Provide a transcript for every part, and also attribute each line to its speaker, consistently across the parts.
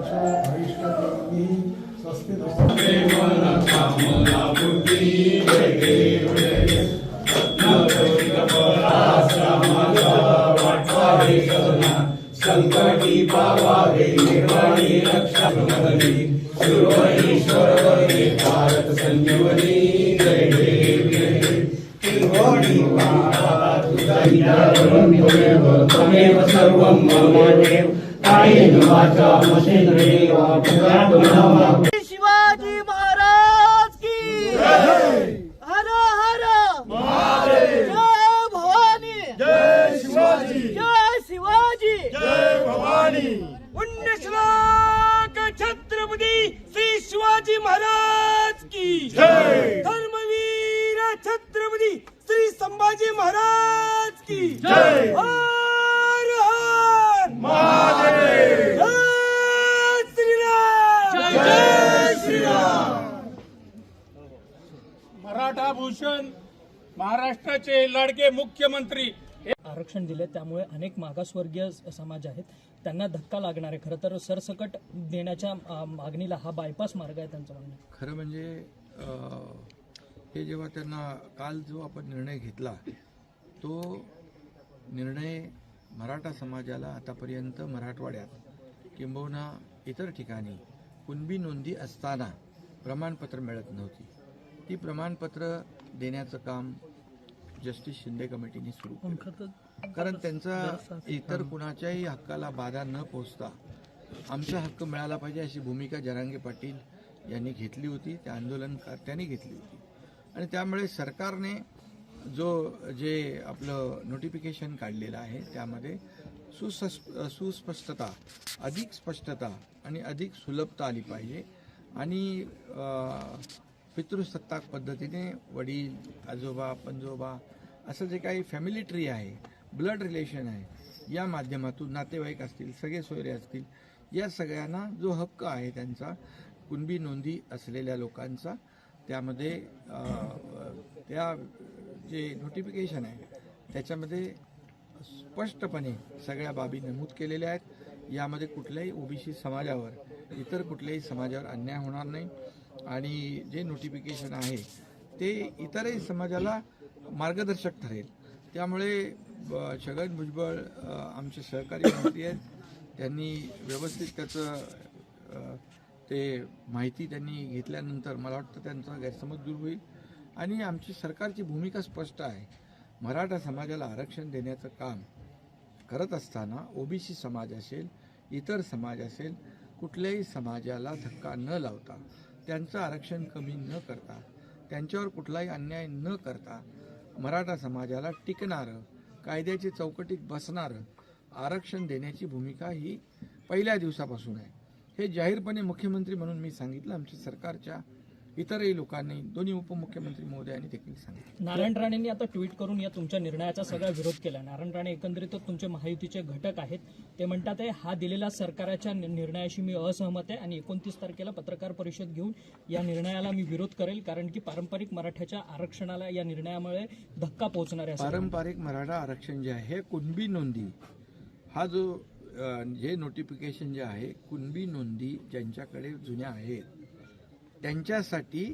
Speaker 1: लक्ष्मण हरिष्णी स्वस्ति संकटी पावावे निर्वाणी रक्षा भगवनी सुरवणीश्वर वरदे भारत संजीवनी जय देव त्रिवणी पावा मम देव कायेन वाचा मसेन
Speaker 2: शिवाजी महाराज की हर हर जय भवानी
Speaker 3: जय शिवाजी।
Speaker 2: जय शिवाजी।
Speaker 3: जय भवानी।
Speaker 2: पुण्यश्लोक छत्रपती श्री शिवाजी महाराज की।
Speaker 3: जय.
Speaker 2: धर्मवीर छत्रपती श्री संभाजी महाराज की।
Speaker 3: जय.
Speaker 2: हर हर
Speaker 3: महादेव
Speaker 2: जय श्रीराम
Speaker 3: जय श्रीराम
Speaker 4: मराठा भूषण महाराष्ट्राचे लाडके मुख्यमंत्री.
Speaker 5: आरक्षण दिले त्यामुळे अनेक मागासवर्गीय स- समाज आहेत. त्यांना धक्का लागणार आहे. खरं तर सरसकट देण्याच्या मागणीला हा बायपास मार्ग आहे त्यांचं म्हणणं.
Speaker 6: खरं म्हणजे हे जेव्हा त्यांना काल जो आपण निर्णय घेतला तो निर्णय मराठा समाजाला आतापर्यंत मराठवाड्यात किंबहुना इतर ठिकाणी कुणबी नोंदी असताना प्रमाणपत्र मिळत नव्हती. ती प्रमाणपत्र देण्याचं काम जस्टिस शिंदे कमिटीने सुरू केलं. कारण त्यांचा इतर कुणाच्याही हक्काला बाधा न पोचता आमचा हक्क मिळाला पाहिजे अशी भूमिका जरांगे पाटील यांनी घेतली होती त्या आंदोलनकर्त्यांनी घेतली होती. आणि त्यामुळे सरकारने जो जे आपलं नोटिफिकेशन काढलेलं आहे त्यामध्ये सुसस् सुस्पष्टता अधिक स्पष्टता आणि अधिक सुलभता आली पाहिजे. आणि पितृसत्ताक पद्धतीने वडील आजोबा पंजोबा असं जे काही फॅमिली ट्री आहे ब्लड रिलेशन आहे या माध्यमातून नातेवाईक असतील सगळे सोयरे असतील या सगळ्यांना जो हक्क आहे त्यांचा कुणबी नोंदी असलेल्या लोकांचा त्यामध्ये त्या जे नोटिफिकेशन आहे त्याच्यामध्ये स्पष्टपणे सगळ्या बाबी नमूद केलेल्या आहेत. यामध्ये कुठल्याही ओबीसी समाजावर इतर कुठल्याही समाजावर अन्याय होणार नाही. आणि जे नोटिफिकेशन आहे ते इतरही समाजाला मार्गदर्शक ठरेल. त्यामुळे ब- छगन भुजबळ आमचे सहकारी मंत्री आहेत त्यांनी व्यवस्थित त्याचं ते माहिती त्यांनी घेतल्यानंतर मला वाटतं त्यांचा गैरसमज दूर होईल. आणि आमची सरकारची भूमिका स्पष्ट आहे. मराठा समाजाला आरक्षण देण्याचं काम करत असताना ओबीसी समाज असेल इतर समाज असेल कुठल्याही समाजाला धक्का न लावता त्यांचं आरक्षण कमी न करता त्यांच्यावर कुठलाही अन्याय न करता मराठा समाजाला टिकणारं कायद्याची चौकटीत बसणारं आरक्षण देण्याची भूमिका ही पहिल्या दिवसापासून आहे. हे जाहीरपणे मुख्यमंत्री म्हणून मी सांगितलं आमच्या सरकारच्या इतरही लोकांनी दोन्ही उपमुख्यमंत्री महोदयांनी देखील सांगितलं.
Speaker 5: नारायण राणेंनी आता ट्विट करून या तुमच्या निर्णयाचा सगळा विरोध केला. नारायण राणे एकंदरीतच तुमचे महायुतीचे घटक आहेत. ते म्हणतात आहे हा दिलेल्या सरकारच्या निर्णयाशी मी असहमत आहे आणि एकोणतीस तारखेला पत्रकार परिषद घेऊन या निर्णयाला मी विरोध करेल कारण की पारंपरिक मराठ्याच्या आरक्षणाला या निर्णयामुळे धक्का पोहोचणार आहे
Speaker 6: पारंपरिक मराठा आरक्षण जे आहे कुणबी नोंदी हा जो जे नोटिफिकेशन जे आहे कुणबी नोंदी ज्यांच्याकडे जुन्या आहेत त्यांच्यासाठी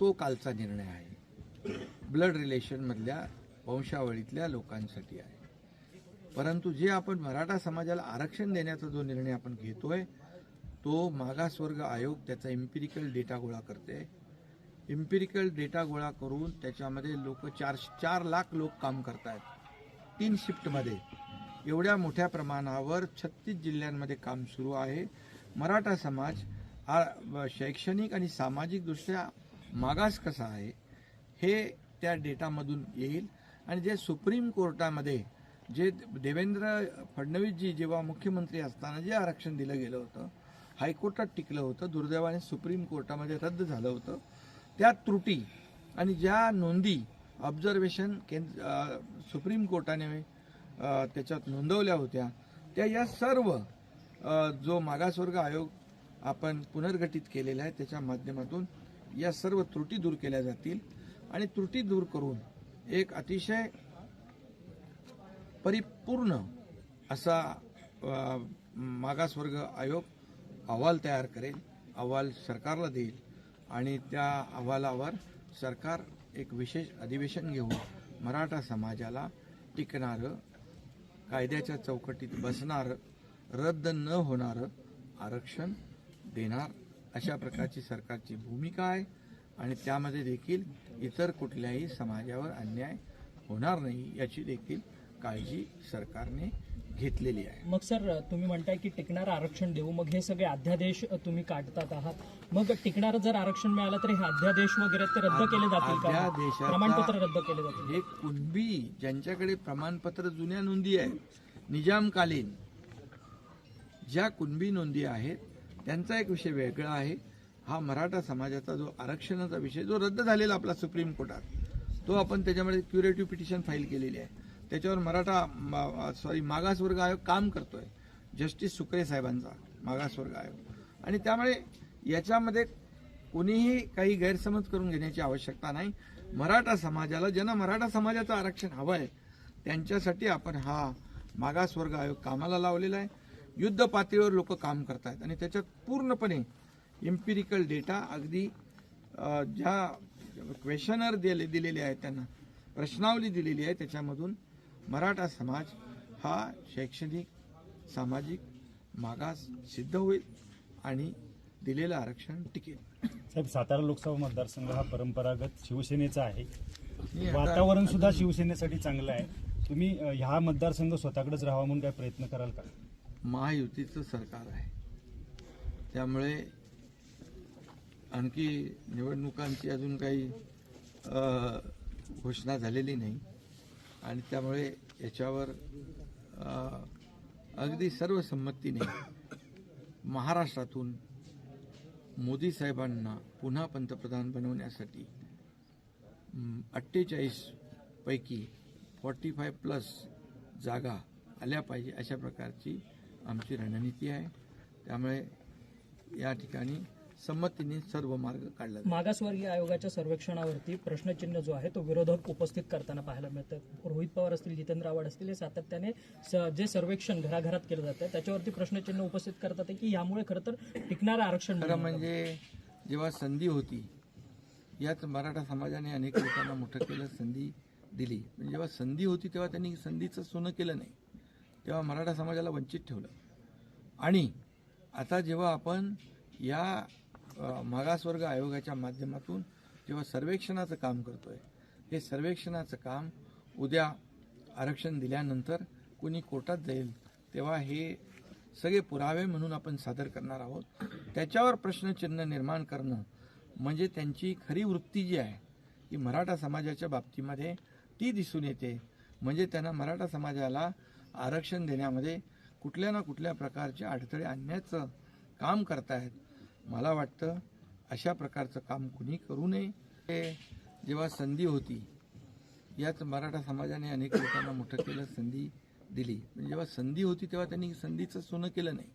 Speaker 6: तो कालचा निर्णय आहे. ब्लड रिलेशनमधल्या वंशावळीतल्या लोकांसाठी आहे. परंतु जे आपण मराठा समाजाला आरक्षण देण्याचा जो निर्णय आपण घेतोय तो मागासवर्ग आयोग त्याचा इम्पिरिकल डेटा गोळा करते. इम्पिरिकल डेटा गोळा करून त्याच्यामध्ये लोक चार चार लाख लोक काम करतायत. तीन शिफ्टमध्ये एवढ्या मोठ्या प्रमाणावर छत्तीस जिल्ह्यांमध्ये काम सुरू आहे. मराठा समाज आ- शैक्षणिक आणि सामाजिकदृष्ट्या मागास कसा आहे हे त्या डेटामधून येईल. आणि जे सुप्रीम कोर्टामध्ये जे देवेंद्र फडणवीसजी जेव्हा मुख्यमंत्री असताना जे आरक्षण दिलं गेलं होतं हायकोर्टात टिकलं होतं दुर्दैवाने सुप्रीम कोर्टामध्ये रद्द झालं होतं त्या त्रुटी आणि ज्या नोंदी ऑब्झर्वेशन केंद्र सुप्रीम कोर्टाने त्याच्यात नोंदवल्या होत्या त्या या सर्व जो मागासवर्ग आयोग आपण पुनर्गठित केलेलं आहे त्याच्या माध्यमातून या सर्व त्रुटी दूर केल्या जातील. आणि त्रुटी दूर करून एक अतिशय परिपूर्ण असा मागासवर्ग आयोग अहवाल तयार करेल अहवाल सरकारला देईल आणि त्या अहवालावर सरकार एक विशेष अधिवेशन घेऊन मराठा समाजाला टिकणारं कायद्याच्या चौकटीत बसणारं रद्द न होणारं आरक्षण देणार. अशा प्रकारची सरकारची भूमिका आहे आणि त्यामध्ये देखील इतर कुठल्याही समाजावर अन्याय होणार नाही याची देखील काळजी सरकारने घेतलेली आहे.
Speaker 5: मग सर तुम्ही म्हणताय की टिकणारं आरक्षण देऊ. मग हे सगळे अध्यादेश तुम्ही काढतात आहात. मग टिकणारं जर आरक्षण मिळालं तर हे अध्यादेश वगैरे ते रद्द केले जातील का? प्रमाणपत्र रद्द केले जातील.
Speaker 6: हे कुणबी ज्यांच्याकडे प्रमाणपत्र जुन्या नोंदी आहेत निजामकालीन ज्या कुणबी नोंदी आहेत त्यांचा एक विषय वेगळा आहे. हा मराठा समाजाचा जो आरक्षणाचा विषय जो रद्द झालेला आपला सुप्रीम कोर्टात तो आपण त्याच्यामध्ये क्युरेटिव्ह पिटिशन फाईल केलेली आहे. त्याच्यावर मराठा सॉरी मागासवर्ग आयोग काम करतोय. जस्टिस सुकरे साहेबांचा मागासवर्ग आयोग. आणि त्यामुळे याच्यामध्ये कोणीही काही गैरसमज करून घेण्याची आवश्यकता नाही. मराठा समाजाला ज्यांना मराठा समाजाचं आरक्षण हवं आहे त्यांच्यासाठी आपण हा मागासवर्ग आयोग कामाला लावलेला आहे. युद्ध पातळीवर लोक काम करतायत. आणि त्याच्यात पूर्णपणे एम्पिरिकल डेटा अगदी ज्या क्वेश्चनर दिले दिलेले आहेत त्यांना प्रश्नावली दिलेली आहे त्याच्यामधून मराठा समाज हा शैक्षणिक सामाजिक मागास सिद्ध होईल आणि दिलेलं आरक्षण टिकेल.
Speaker 7: साहेब सातारा लोकसभा मतदारसंघ हा परंपरागत शिवसेनेचा आहे. वातावरण सुद्धा शिवसेनेसाठी चांगलं आहे. तुम्ही ह्या मतदारसंघ स्वतःकडेच राहावा म्हणून काय प्रयत्न कराल का?
Speaker 6: महायुतीचं सरकार आहे. त्यामुळे आणखी निवडणुकांची अजून काही घोषणा झालेली नाही. आणि त्यामुळे याच्यावर अगदी सर्वसंमतीने महाराष्ट्रातून मोदी साहेबांना पुन्हा पंतप्रधान बनवण्यासाठी अठ्ठेचाळीसपैकी फॉर्टी फाय प्लस जागा आल्या पाहिजे अशा प्रकारची आमची रणनीती आहे त्यामुळे या ठिकाणी संमतीने सर्व मार्ग काढला.
Speaker 5: मागासवर्गीय आयोगाच्या सर्वेक्षणावरती प्रश्नचिन्ह जो आहे तो विरोधक उपस्थित करताना पाहायला मिळतं रोहित पवार असतील जितेंद्र आव्हाड असतील हे सातत्याने स- जे सर्वेक्षण घराघरात केलं जातं त्याच्यावरती प्रश्नचिन्ह उपस्थित करतात की यामुळे खरं तर टिकणारं आरक्षण
Speaker 6: खरं. म्हणजे जेव्हा संधी होती यात मराठा समाजाने अनेक लोकांना मोठं केलं संधी दिली म्हणजे जेव्हा संधी होती तेव्हा त्यांनी संधीचं सोनं केलं नाही तेव्हा मराठा समाजाला वंचित ठेवलं. आणि आता जेव्हा आपण या मागासवर्ग आयोगाच्या माध्यमातून जेव्हा सर्वेक्षणाचं काम करतो आहे हे सर्वेक्षणाचं काम उद्या आरक्षण दिल्यानंतर कोणी कोर्टात जाईल तेव्हा हे सगळे पुरावे म्हणून आपण सादर करणार आहोत. त्याच्यावर प्रश्नचिन्ह निर्माण करणं म्हणजे त्यांची खरी वृत्ती जी आहे ती मराठा समाजाच्या बाबतीमध्ये ती दिसून येते. म्हणजे त्यांना मराठा समाजाला आरक्षण देण्यामध्ये कुठल्या ना कुठल्या प्रकारचे अडथळे आणण्याचं काम करतायत मला वाटतं अशा प्रकारचं काम कुणी करू नये. हे जेव्हा संधी होती याच मराठा समाजाने अनेक लोकांना मोठं केलं संधी दिली. म्हणजे जेव्हा संधी होती तेव्हा त्यांनी संधीचं सोनं केलं नाही.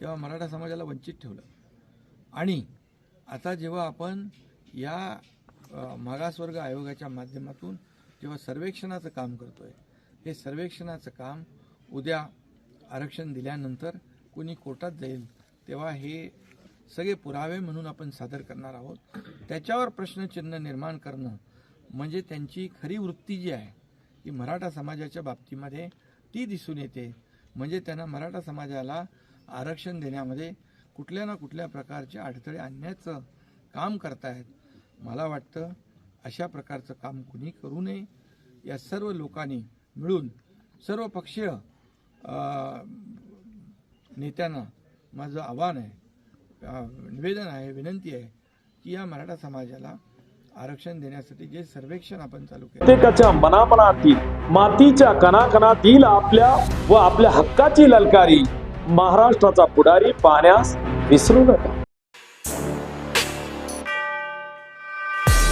Speaker 6: तेव्हा मराठा समाजाला वंचित ठेवलं. आणि आता जेव्हा आपण या मागासवर्ग आयोगाच्या माध्यमातून जेव्हा सर्वेक्षणाचं काम करतो आहे हे सर्वेक्षणाचं काम उद्या आरक्षण दिल्यानंतर कोणी कोर्टात जाईल तेव्हा हे सगळे पुरावे म्हणून आपण सादर करणार आहोत. त्याच्यावर प्रश्नचिन्ह निर्माण करणं म्हणजे त्यांची खरी वृत्ती जी आहे ती मराठा समाजाच्या बाबतीमध्ये ती दिसून येते. म्हणजे त्यांना मराठा समाजाला आरक्षण देण्यामध्ये कुठल्या ना कुठल्या प्रकारचे अडथळे आणण्याचं काम करतायत मला वाटतं अशा प्रकारचं काम कुणी करू नये. या सर्व लोकांनी मिळून सर्व पक्षीय नेत्यांना माझं आव्हान आहे निवेदन आहे विनंती आहे की या मराठा समाजाला आरक्षण देण्यासाठी जे सर्वेक्षण आपण चालू केलं.
Speaker 8: प्रत्येकाच्या मनामनातील मातीच्या कणाकणातील आपल्या व आपल्या हक्काची ललकारी महाराष्ट्राचा पुढारी पाहण्यास विसरू नका.